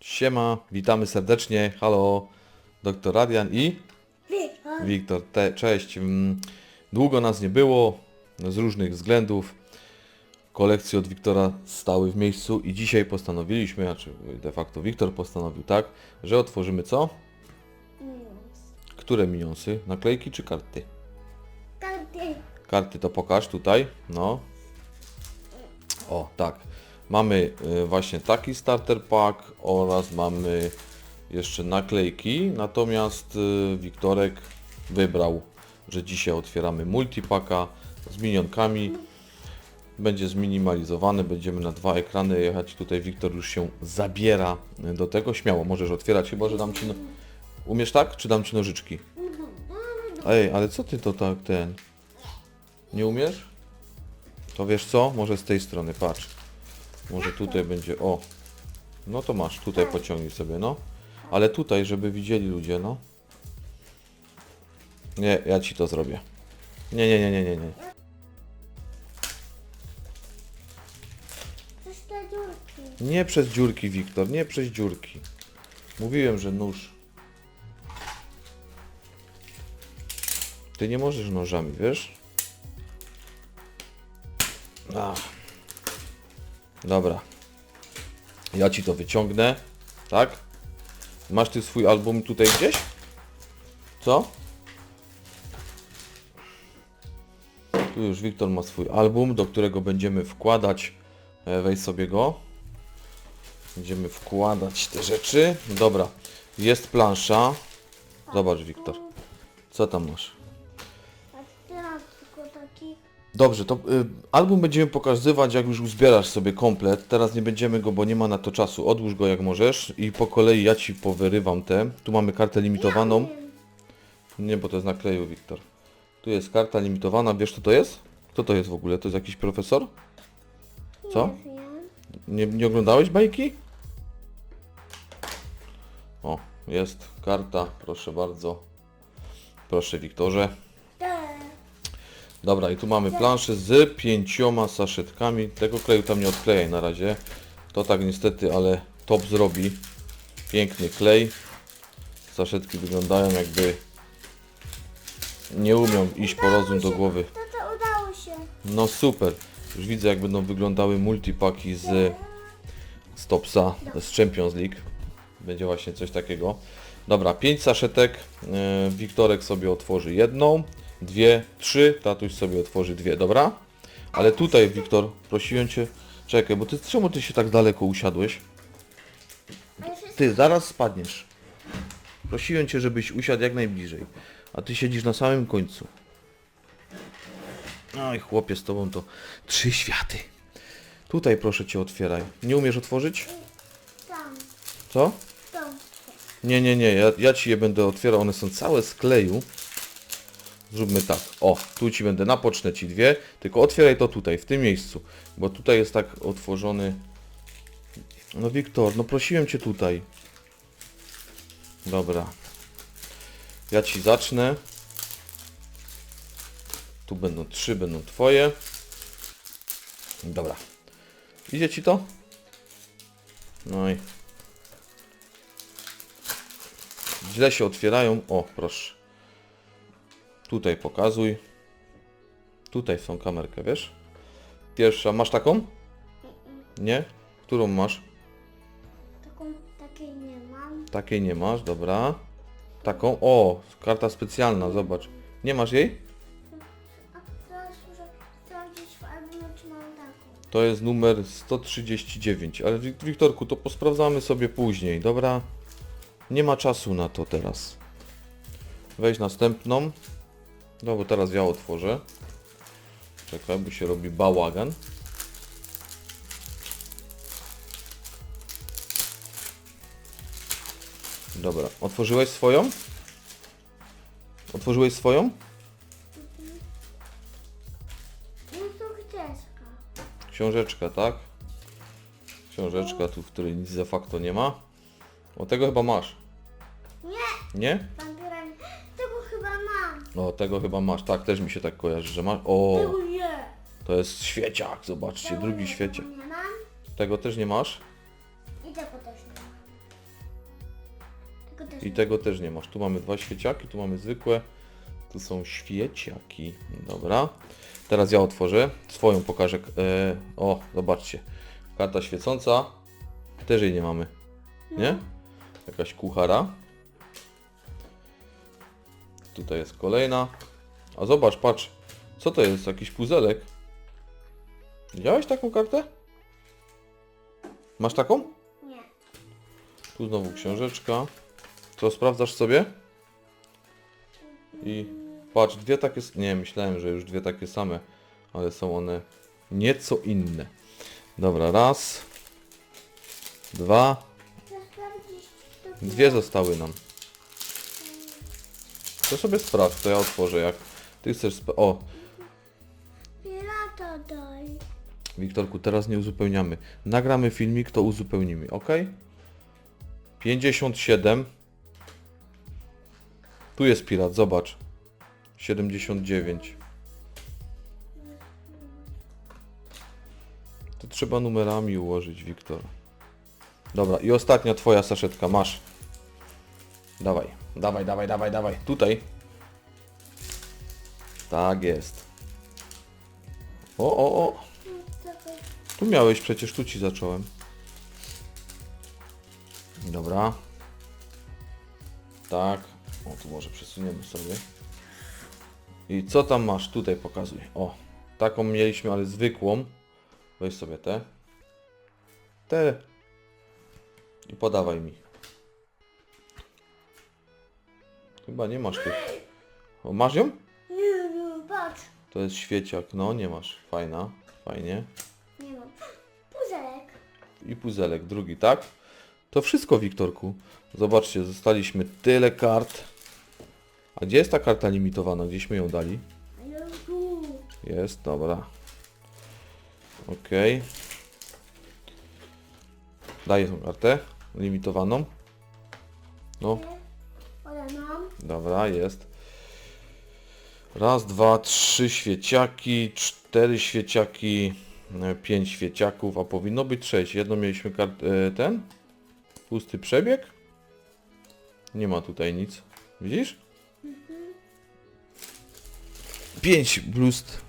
Siema, witamy serdecznie. Halo, doktor Radian i Wiktor. Te, cześć. Mm, Długo nas nie było z różnych względów. Kolekcje od Wiktora stały w miejscu i dzisiaj postanowiliśmy, znaczy de facto Wiktor postanowił tak, że otworzymy co? Które minionsy? Naklejki czy karty? Karty. Karty to pokaż tutaj, no. O, tak. Mamy y, właśnie taki starter pack oraz mamy jeszcze naklejki, natomiast y, Wiktorek wybrał, że dzisiaj otwieramy multipaka z minionkami. Będzie zminimalizowany, będziemy na dwa ekrany jechać. Tutaj Wiktor już się zabiera y, do tego. Śmiało, możesz otwierać, chyba że dam Ci... No... Umiesz tak, czy dam Ci nożyczki? Ej, ale co Ty to tak ten... Nie umiesz? To wiesz co? Może z tej strony, patrz. Może tutaj będzie, o. No to masz, tutaj pociągnij sobie, no. Ale tutaj, żeby widzieli ludzie, no. Nie, ja ci to zrobię. Nie, nie, nie, nie, nie, nie. Przez te dziurki. Nie przez dziurki, Wiktor, nie przez dziurki. Mówiłem, że nóż. Ty nie możesz nożami, wiesz? Ach. Dobra. Ja ci to wyciągnę. Tak? Masz ty swój album tutaj gdzieś? Co? Tu już Wiktor ma swój album, do którego będziemy wkładać. e, Weź sobie go. Będziemy wkładać te rzeczy. Dobra. Jest plansza. Zobacz, Wiktor. Co tam masz? Dobrze, to y, album będziemy pokazywać, jak już uzbierasz sobie komplet. Teraz nie będziemy go, bo nie ma na to czasu. Odłóż go jak możesz i po kolei ja ci powyrywam te. Tu mamy kartę limitowaną. Nie, bo to jest nakleju, Wiktor. Tu jest karta limitowana. Wiesz, co to jest? Kto to jest w ogóle? To jest jakiś profesor? Co? Nie, nie oglądałeś bajki? O, jest karta, proszę bardzo. Proszę Wiktorze. Tak. Dobra, i tu mamy planszę z pięcioma saszetkami. Tego kleju tam nie odklejaj na razie. To tak niestety, ale top zrobi. Piękny klej. Saszetki wyglądają jakby nie umią iść po rozum do głowy. Tata udało się. No super. Już widzę jak będą wyglądały multipaki z Stopsa z Champions League. Będzie właśnie coś takiego. Dobra, 5 saszetek. E, Wiktorek sobie otworzy jedną, dwie, trzy. Tatuś sobie otworzy dwie, dobra? Ale tutaj, Wiktor, prosiłem Cię... Czekaj, bo ty, czemu Ty się tak daleko usiadłeś? Ty, zaraz spadniesz. Prosiłem Cię, żebyś usiadł jak najbliżej. A Ty siedzisz na samym końcu. Oj, chłopie, z Tobą to trzy światy. Tutaj proszę Cię otwieraj. Nie umiesz otworzyć? tam. Co? Tam. Nie, nie, nie, ja, ja Ci je będę otwierał, one są całe z kleju. Zróbmy tak, o, tu Ci będę, napocznę Ci dwie, tylko otwieraj to tutaj, w tym miejscu, bo tutaj jest tak otworzony... No Wiktor, no prosiłem Cię tutaj. Dobra. Ja Ci zacznę. Tu będą trzy, będą Twoje. Dobra. Idzie Ci to? No i... Źle się otwierają. O, proszę. Tutaj pokazuj. Tutaj są kamerkę, wiesz? Pierwsza, masz taką? Nie? Którą masz? Taką, takiej nie mam. Takiej nie masz, dobra. Taką? O, karta specjalna, zobacz. Nie masz jej? A teraz muszę sprawdzić w albumie, czy mam taką. To jest numer 139, ale Wik- Wiktorku, to posprawdzamy sobie później, dobra? Nie ma czasu na to teraz. Weź następną. No bo teraz ja otworzę. Czekaj, bo się robi bałagan. Dobra, otworzyłeś swoją? Otworzyłeś swoją? To gdzieska. Książeczka, tak? Książeczka tu, w której nic de facto nie ma. O, tego chyba masz. Nie, Nie? Mam. O, tego chyba masz. Tak, też mi się tak kojarzy, że masz. O, Tego nie. to jest świeciak, zobaczcie, Tego drugi nie, świeciak. tego Nie mam. Tego też nie masz? I tego też nie mam. Tego też I nie. tego też nie masz. Tu mamy dwa świeciaki, tu mamy zwykłe. Tu są świeciaki. Dobra. Teraz ja otworzę. Swoją pokażę. E, o, zobaczcie. Karta świecąca. Też jej nie mamy. Nie? Jakaś kuchara. Tutaj jest kolejna. A zobacz, patrz. Co to jest? Jakiś puzelek. Widziałeś taką kartę? Masz taką? Nie. Tu znowu książeczka. Co, sprawdzasz sobie? I patrz, dwie takie... Nie, myślałem, że już dwie takie same, ale są one nieco inne. Dobra, raz. Dwa. Dwie zostały nam. To sobie sprawdź, to ja otworzę jak... Ty chcesz... Sp- o, pirata daj. Wiktorku, teraz nie uzupełniamy. Nagramy filmik, to uzupełnimy, ok? 57. Tu jest pirat, zobacz. 79. To trzeba numerami ułożyć, Wiktor. Dobra, i ostatnia twoja saszetka, masz. Dawaj, dawaj, dawaj, dawaj, dawaj. Tutaj. Tak jest. O, o, o. Tu miałeś przecież, tu ci zacząłem. Dobra. Tak. O, tu może przesuniemy sobie. I co tam masz? Tutaj pokazuj. O, taką mieliśmy, ale zwykłą. Weź sobie te. Te. I podawaj mi. Chyba nie masz tych. O, masz ją? Nie, nie, patrz. To jest świeciak. No, nie masz. Fajna. Fajnie. Nie mam. Puzelek. i puzelek drugi, tak? To wszystko, Wiktorku. Zobaczcie, zostaliśmy tyle kart. A gdzie jest ta karta limitowana? Gdzieśmy ją dali? A ja tu. Jest, dobra. Okej. Daję tą kartę limitowaną. No. Dobra, jest. Raz, dwa, trzy świeciaki, cztery świeciaki, e, pięć świeciaków, a powinno być sześć. Jedno mieliśmy kart, e, ten, pusty przebieg. Nie ma tutaj nic. Widzisz? Pięć blust.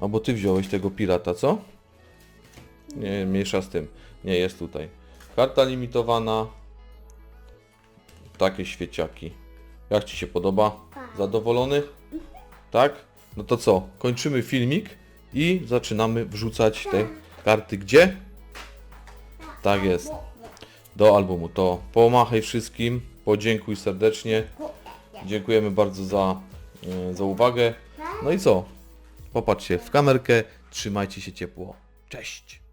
Albo ty wziąłeś tego pirata, co? Nie, mniejsza z tym. Nie, jest tutaj. Karta limitowana. Takie świeciaki. Jak Ci się podoba? Tak. Zadowolony? Tak? No to co? Kończymy filmik i zaczynamy wrzucać te karty gdzie? Tak jest. Do albumu. To pomachaj wszystkim, podziękuj serdecznie. Dziękujemy bardzo za, e, za uwagę. No i co? Popatrzcie w kamerkę, trzymajcie się ciepło. Cześć!